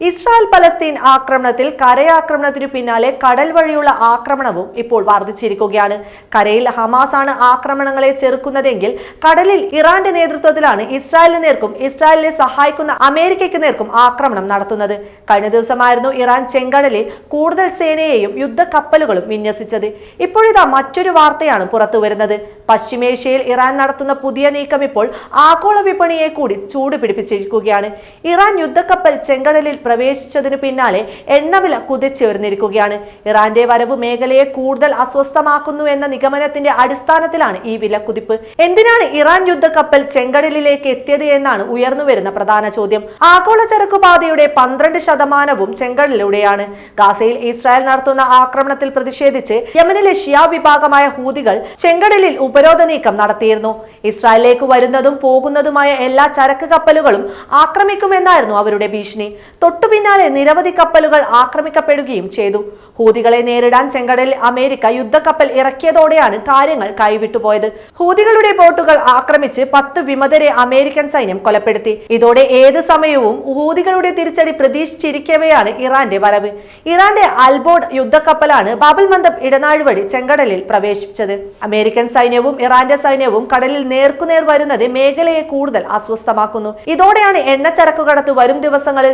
Israel Palestine ആക്രമണത്തിൽ കരയാക്രമണത്തിനു പിന്നാലെ കടൽ വഴിയുള്ള ആക്രമണവും ഇപ്പോൾ വർദ്ധിച്ചിരിക്കുകയാണ്. കരയിൽ ഹമാസ് ആണ് ആക്രമണങ്ങളെ ചെറുക്കുന്നതെങ്കിൽ കടലിൽ ഇറാന്റെ നേതൃത്വത്തിലാണ് ഇസ്രായേലിന് നേർക്കും ഇസ്രായേലിനെ സഹായിക്കുന്ന അമേരിക്കയ്ക്ക് നേർക്കും ആക്രമണം നടത്തുന്നത്. കഴിഞ്ഞ ദിവസമായിരുന്നു ഇറാൻ ചെങ്കടലിൽ കൂടുതൽ സേനയെയും യുദ്ധക്കപ്പലുകളും വിന്യസിച്ചത്. ഇപ്പോഴിതാ മറ്റൊരു വാർത്തയാണ് പുറത്തു വരുന്നത് പശ്ചിമേഷ്യയിൽ ഇറാൻ നടത്തുന്ന പുതിയ നീക്കം ഇപ്പോൾ ആഗോള വിപണിയെ കൂടി ചൂടുപിടിപ്പിച്ചിരിക്കുകയാണ്. ഇറാൻ യുദ്ധക്കപ്പൽ ചെങ്കടലിൽ പ്രവേശിച്ചതിനു പിന്നാലെ എണ്ണവില കുതിച്ചുയർന്നിരിക്കുകയാണ്. ഇറാന്റെ വരവ് മേഖലയെ കൂടുതൽ അസ്വസ്ഥമാക്കുന്നു എന്ന നിഗമനത്തിന്റെ അടിസ്ഥാനത്തിലാണ് ഈ വില കുതിപ്പ്. എന്തിനാണ് ഇറാൻ യുദ്ധക്കപ്പൽ ചെങ്കടലിലേക്ക് എത്തിയത് എന്നാണ് ഉയർന്നുവരുന്ന പ്രധാന ചോദ്യം. ആഗോള ചരക്കുപാതയുടെ പന്ത്രണ്ട് ശതമാനവും ചെങ്കടലിലൂടെയാണ്. ഗാസയിൽ ഇസ്രായേൽ നടത്തുന്ന ആക്രമണത്തിൽ പ്രതിഷേധിച്ച് യമനിലെ ഷിയ വിഭാഗമായ ഹൂതികൾ ചെങ്കടലിൽ ഉപരോധ നീക്കം നടത്തിയിരുന്നു. ഇസ്രായേലിലേക്ക് വരുന്നതും പോകുന്നതുമായ എല്ലാ ചരക്ക് കപ്പലുകളും ആക്രമിക്കുമെന്നായിരുന്നു അവരുടെ ഭീഷണി. തൊട്ടു പിന്നാലെ നിരവധി കപ്പലുകൾ ആക്രമിക്കപ്പെടുകയും ചെയ്തു. ഹൂതികളെ നേരിടാൻ ചെങ്കടലിൽ അമേരിക്ക യുദ്ധക്കപ്പൽ ഇറക്കിയതോടെയാണ് കാര്യങ്ങൾ കൈവിട്ടുപോയത്. ഹൂതികളുടെ ബോട്ടുകൾ ആക്രമിച്ച് പത്ത് വിമതരെ അമേരിക്കൻ സൈന്യം കൊലപ്പെടുത്തി. ഇതോടെ ഏത് സമയവും ഹൂതികളുടെ തിരിച്ചടി പ്രതീക്ഷിച്ചിരിക്കവെയാണ് ഇറാന്റെ വരവ്. ഇറാന്റെ അൽബോർഡ് യുദ്ധക്കപ്പലാണ് ബാബൽ മന്ദബ് ഇടനാഴി വഴി ചെങ്കടലിൽ പ്രവേശിച്ചത്. അമേരിക്കൻ സൈന്യവും ഇറാന്റെ സൈന്യവും കടലിൽ നേർക്കുനേർ വരുന്നത് മേഖലയെ കൂടുതൽ അസ്വസ്ഥമാക്കുന്നു. ഇതോടെയാണ് എണ്ണച്ചരക്കു കടത്ത് വരും ദിവസങ്ങളിൽ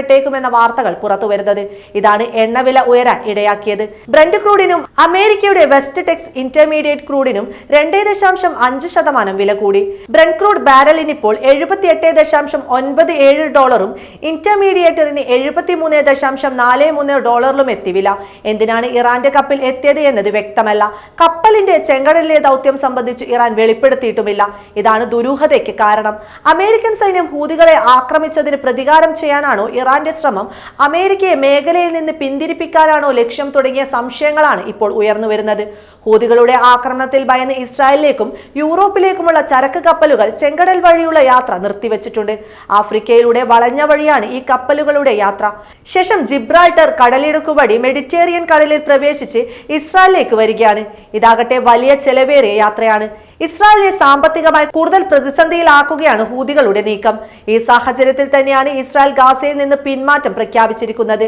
തടസ്സപ്പെട്ടേക്കുമെന്ന വാർത്തകൾ പുറത്തുവരുന്നത് ഇതാണ് എണ്ണവില ഉയരാൻ ഇടയാക്കിയത്. ബ്രണ്ട് ക്രൂഡിനും അമേരിക്കയുടെ വെസ്റ്റ് ടെക്സ് ഇന്റർമീഡിയറ്റ് ക്രൂഡിനും രണ്ടേ ദശാംശം അഞ്ച് ശതമാനം വില കൂടി. ബ്രണ്ട് ക്രൂഡ് ബാരലിന് ഇപ്പോൾ എഴുപത്തി എട്ട് ദശാംശം ഒൻപത് ഏഴ് ഡോളറും ഇന്റർമീഡിയേറ്ററിന് എഴുപത്തി മൂന്ന് ദശാംശം നാല് മൂന്ന് ഡോളറിലും എത്തി വില. എന്തിനാണ് ഇറാന്റെ കപ്പിൽ എത്തിയത് എന്നത് വ്യക്തമല്ല. കപ്പലിന്റെ ചെങ്കടലിലെ ദൗത്യം സംബന്ധിച്ച് ഇറാൻ വെളിപ്പെടുത്തിയിട്ടുമില്ല. ഇതാണ് ദുരൂഹതയ്ക്ക് കാരണം. അമേരിക്കൻ സൈന്യം ഹൂതികളെ ആക്രമിച്ചതിന് പ്രതികാരം ചെയ്യാനാണോ ഇറാന്റെ ശ്രമം അമേരിക്കയെ മേഖലയിൽ നിന്ന് പിന്തിരിപ്പിക്കാനാണോ ലക്ഷ്യം തുടങ്ങിയ സംശയങ്ങളാണ് ഇപ്പോൾ ഉയർന്നു വരുന്നത്. ഹൂതികളുടെ ആക്രമണത്തിൽ ഭയന്ന് ഇസ്രായേലിലേക്കും യൂറോപ്പിലേക്കുമുള്ള ചരക്ക് കപ്പലുകൾ ചെങ്കടൽ വഴിയുള്ള യാത്ര നിർത്തിവെച്ചിട്ടുണ്ട്. ആഫ്രിക്കയിലൂടെ വളഞ്ഞ വഴിയാണ് ഈ കപ്പലുകളുടെ യാത്ര. ശേഷം ജിബ്രാൾട്ടർ കടലിടുക്കു വഴി മെഡിറ്റേറിയൻ കടലിൽ പ്രവേശിച്ച് ഇസ്രായേലിലേക്ക് വരികയാണ്. ഇതാകട്ടെ വലിയ ചെലവേറിയ യാത്രയാണ്. ഇസ്രായേലിനെ സാമ്പത്തികമായി കൂടുതൽ പ്രതിസന്ധിയിലാക്കുകയാണ് ഹൂതികളുടെ നീക്കം. ഈ സാഹചര്യത്തിൽ തന്നെയാണ് ഇസ്രായേൽ ഗാസയിൽ നിന്ന് പിന്മാറ്റം പ്രഖ്യാപിച്ചിരിക്കുന്നത്.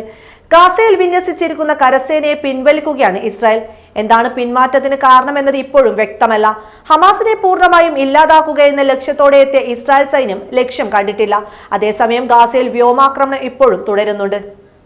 ഗാസയിൽ വിന്യസിച്ചിരിക്കുന്ന കരസേനയെ പിൻവലിക്കുകയാണ് ഇസ്രായേൽ. എന്താണ് പിന്മാറ്റത്തിന് കാരണമെന്നത് ഇപ്പോഴും വ്യക്തമല്ല. ഹമാസിനെ പൂർണമായും ഇല്ലാതാക്കുക എന്ന ലക്ഷ്യത്തോടെ എത്തിയ ഇസ്രായേൽ സൈന്യം ലക്ഷ്യം കണ്ടിട്ടില്ല. അതേസമയം ഗാസയിൽ വ്യോമാക്രമണം ഇപ്പോഴും തുടരുന്നുണ്ട്.